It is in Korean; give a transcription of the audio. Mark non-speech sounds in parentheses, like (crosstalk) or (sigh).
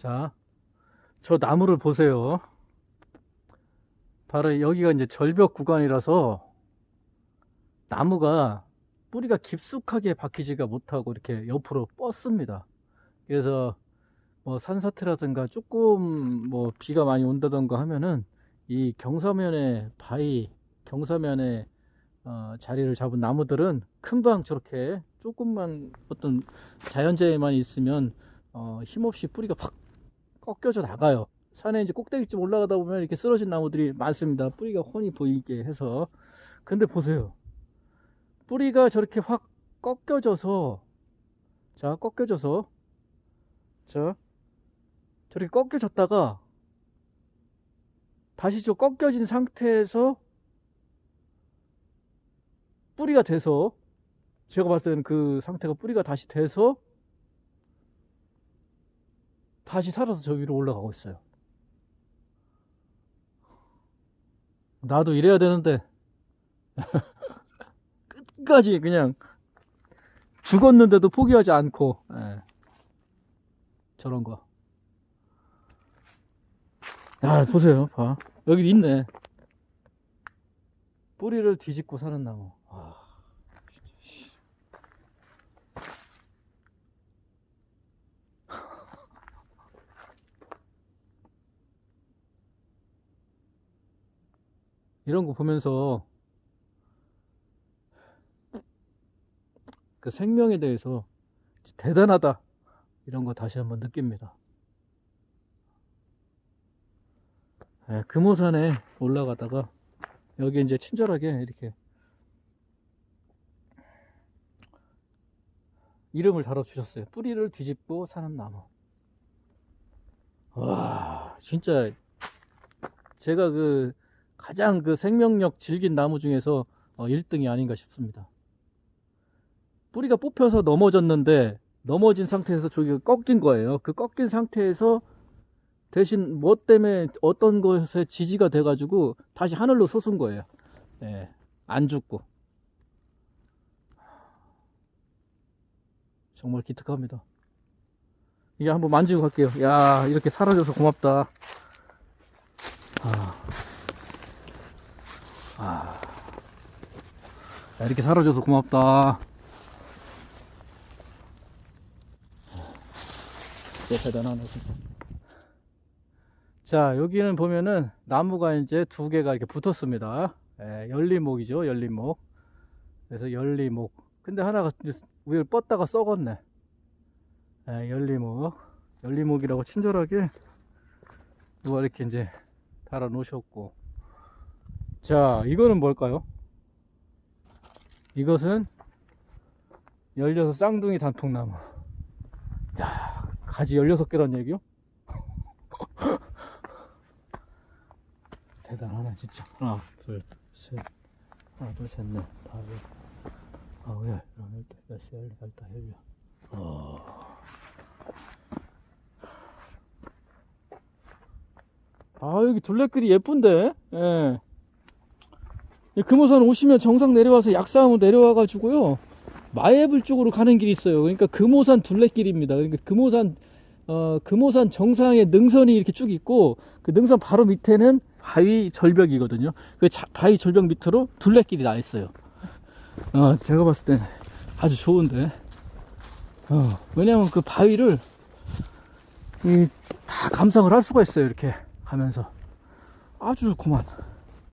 자, 저 나무를 보세요. 바로 여기가 이제 절벽 구간이라서 나무가 뿌리가 깊숙하게 박히지가 못하고 이렇게 옆으로 뻗습니다. 그래서 뭐 산사태라든가 조금 뭐 비가 많이 온다던가 하면은 이 경사면에 바위, 경사면에 어, 자리를 잡은 나무들은 금방 저렇게 조금만 어떤 자연재해만 있으면 어, 힘없이 뿌리가 팍 꺾여져 나가요. 산에 이제 꼭대기쯤 올라가다 보면 이렇게 쓰러진 나무들이 많습니다. 뿌리가 훤히 보이게 해서. 근데 보세요. 뿌리가 저렇게 확 꺾여져서, 자, 꺾여져서, 자, 저렇게 꺾여졌다가, 다시 저 꺾여진 상태에서 뿌리가 돼서, 제가 봤을 때는 그 상태가 뿌리가 다시 돼서, 다시 살아서 저 위로 올라가고 있어요. 나도 이래야 되는데 (laughs) 끝까지 그냥 죽었는데도 포기하지 않고 예. 저런 거. 야 보세요, 봐 여기 있네. 뿌리를 뒤집고 사는 나무. 아, 진짜, 씨. 이런 거 보면서 그 생명에 대해서 대단하다 이런 거 다시 한번 느낍니다. 예, 금호산에 올라가다가 여기 이제 친절하게 이렇게 이름을 달아주셨어요. 뿌리를 뒤집고 사는 나무. 와, 진짜 제가 그 가장 그 생명력 질긴 나무 중에서 어, 1등이 아닌가 싶습니다. 뿌리가 뽑혀서 넘어졌는데 넘어진 상태에서 저기 꺾인 거예요. 그 꺾인 상태에서 대신 뭐 때문에 어떤 것에 지지가 돼가지고 다시 하늘로 솟은 거예요. 예, 안 죽고. 정말 기특합니다. 이게 한번 만지고 갈게요. 야, 이렇게 사라져서 고맙다. 아. 야, 이렇게 사라져서 고맙다. 대단하네, 진짜. 자, 여기는 보면은 나무가 이제 두 개가 이렇게 붙었습니다. 예, 열리목이죠, 열리목. 그래서 열리목. 근데 하나가 위를 뻗다가 썩었네. 예, 열리목. 열리목이라고 친절하게 누가 이렇게 이제 달아 놓으셨고. 자, 이거는 뭘까요? 이것은 열려서 쌍둥이 단통나무. 야, 가지 16개란 얘기요? (laughs) 대단하네, 진짜. 하나, 둘, 셋. 하나, 둘, 셋, 넷, 다섯, 아홉, 열, 열한, 열두, 열세, 열네, 열다, 열여. 어. 아, 여기 둘레길이 예쁜데? 예. 이 금호산 오시면 정상 내려와서 약사하면 내려와가지고요. 마애불 쪽으로 가는 길이 있어요. 그러니까 금호산 둘레길입니다. 그러니까 금호산, 어, 금호산 정상에 능선이 이렇게 쭉 있고, 그 능선 바로 밑에는 바위 절벽이거든요. 그 자- 바위 절벽 밑으로 둘레길이 나 있어요. 어, 제가 봤을 때 아주 좋은데. 어, 왜냐면 그 바위를 이, 다 감상을 할 수가 있어요. 이렇게 가면서. 아주 좋구만.